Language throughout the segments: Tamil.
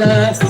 alas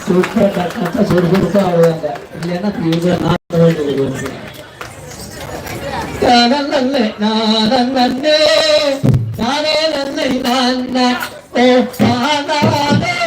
சூப்பராக கரெக்டாக சுறுசுறுப்பாக ஆடுவாங்க இல்லைன்னா இவங்க நான் வேண்டியது நான் நன்னை நான் நன்னே நானே நன்னை நான் ஓ நானே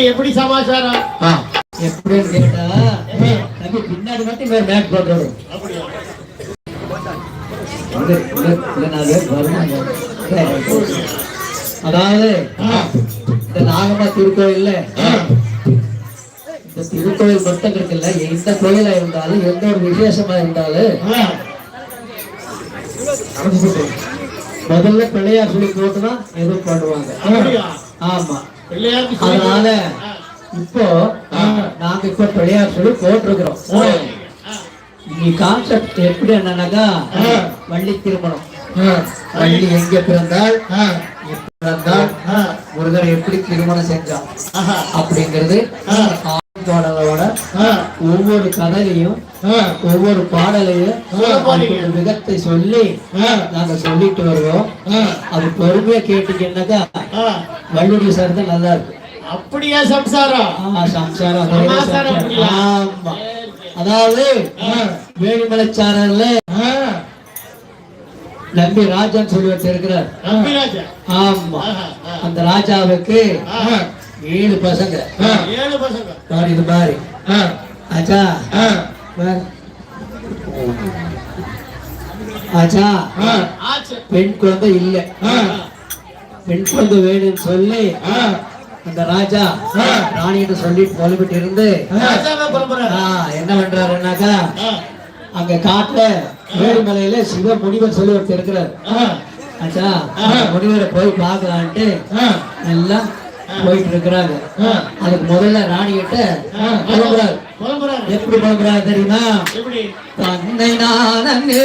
எப்படி எப்படி சமாச்சாரம். எப்படின்னு கேட்டா தம்பி பின்னாடி மட்டும் வேற மேட் வருவாங்க. அதாவது இந்த திருக்கோயில்ல இந்த திருக்கோயில் மட்டும் இருக்குல்ல? எந்த கோயிலா இருந்தாலும் எந்த ஒரு விசேஷமா இருந்தாலும். முதல்ல பிள்ளையார் சொல்லி போட்டு தான் எதுவும் பண்ணுவாங்க அப்படியா? ஆமா. அதனால. இப்போ நாங்க இப்ப பிள்ளையார் சொல்லி போட்டிருக்கிறோம் ஆ. இனி கான்செப்ட் எப்படி என்னன்னாக்கா. வள்ளி திருமணம். வள்ளி எங்க பிறந்தால் பிறந்தால் ஆ. முருகர் எப்படி திருமணம் செஞ்சான். அப்படிங்கிறது. பாடலோட ஒவ்வொரு கதையிலையும் ஒவ்வொரு பாடலையும் விதத்தை சொல்லி நாங்க சொல்லிட்டு வருவோம். அது பொறுமையா கேட்டீங்கன்னாக்கா வள்ளுவர் சார் தான் நல்லா இருக்கு அப்படியா சம்சாரம்? சம்சாரம். ஆமா. அதாவது வேணிமலைச்சாரன்ல நம்பி ராஜான்னு சொல்லி வச்சிருக்கிறார் ஆமா. அந்த ராஜாவுக்கு ஏழு பசங்க ஆ. ஏழு பசங்க பாரு இது மாதிரி ஆ. ஆச்சா ஆ. பாரு. ஆச்சா ஆ. ஆச்சு பெண் குழந்தை இல்ல. பெண் குழந்தை வேணும்னு சொல்லி ஆ. அந்த ராஜா ஆ. ராணிகிட்ட சொல்லிட்டு புலம்பிட்டு இருந்து என்ன பண்றாருன்னாக்கா. அங்க காட்டுல வேடுமலையில சிவ முனிவர் சொல்லி ஒருத்தர் இருக்கிறார் ஆ. ஆச்சா முனிவரை போய் பார்க்கலான்ட்டு ஆ. போயிட்டு இருக்கிறாங்க. அதுக்கு முதல்ல ராணி கிட்ட புலம்புறாரு. எப்படி புலம்புறாரு தெரியுமா? தன்னை நானே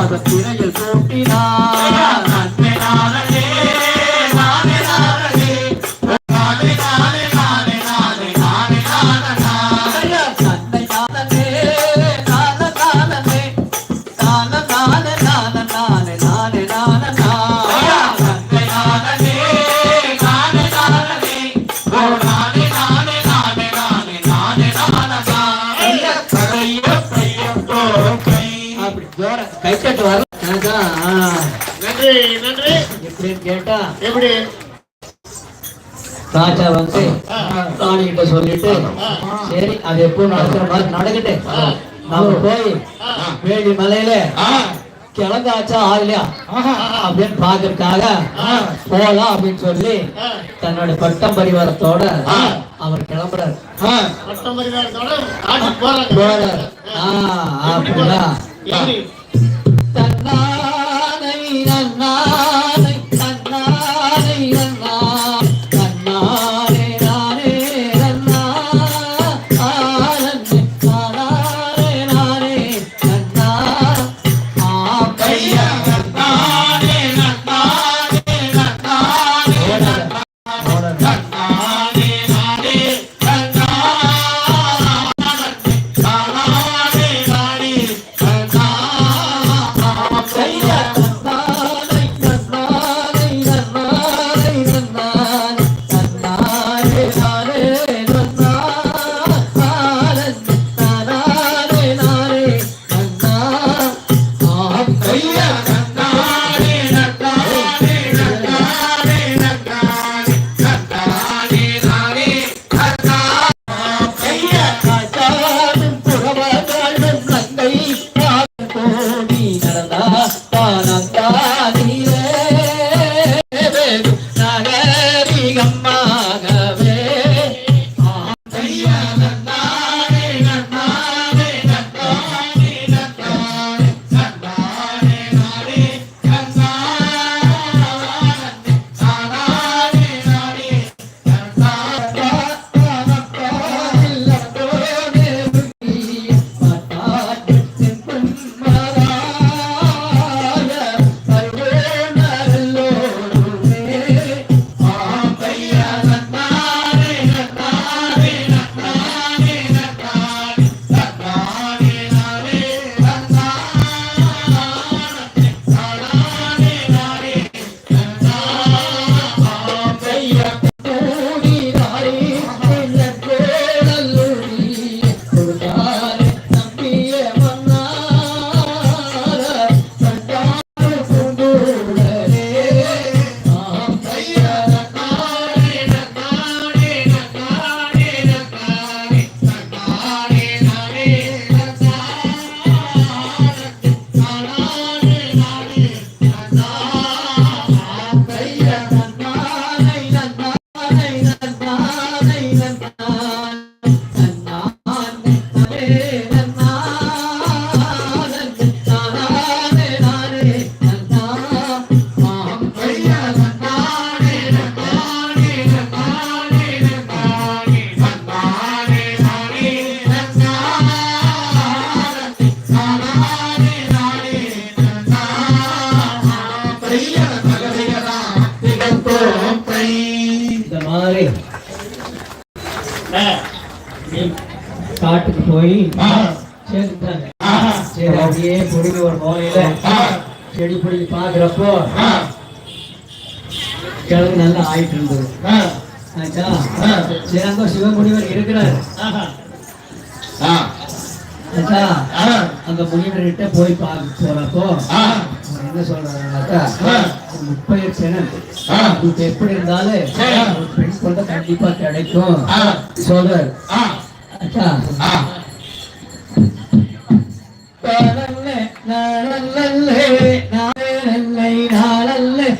அகத்திரையில் சூட்டினார். எப்படி? ராஜா வந்து ஆ. ராணி கிட்ட சொல்லிட்டு சரி அது எப்போ நடக்கிற மாதிரி நடக்கட்டு. நாம போய் வேலி மலையில கிழங்காச்சா ஆகலையா அப்படின்னு பாக்குறதுக்காக போலாம் அப்படின்னு சொல்லி. தன்னோட பட்டம் பரிவாரத்தோட அவர் கிளம்புறாரு. போறாரு. தன்னானை நன்னானை போய் சேர்ந்துட்டாங்க. சரி அப்படியே ஒரு மூலையில செடி பிடிக்க பாக்குறப்போ கிழங்கு நல்லா ஆயிட்டு இருந்தது. ஆச்சா? அங்க சிவமுனிவர் இருக்கிறார். ஆச்சா? அந்த முனிவர்கிட்ட போய் பார்க்க போறப்போ என்ன சொல்றாருனாக்கா முப்பயிர் செனல் இது எப்படி இருந்தாலும் பெண் கொண்ட கண்டிப்பா கிடைக்கும். சொல்றாரு. ஆச்சா? நாளல்லே, நாளல்லே, நாளல்லே, நாளல்லே,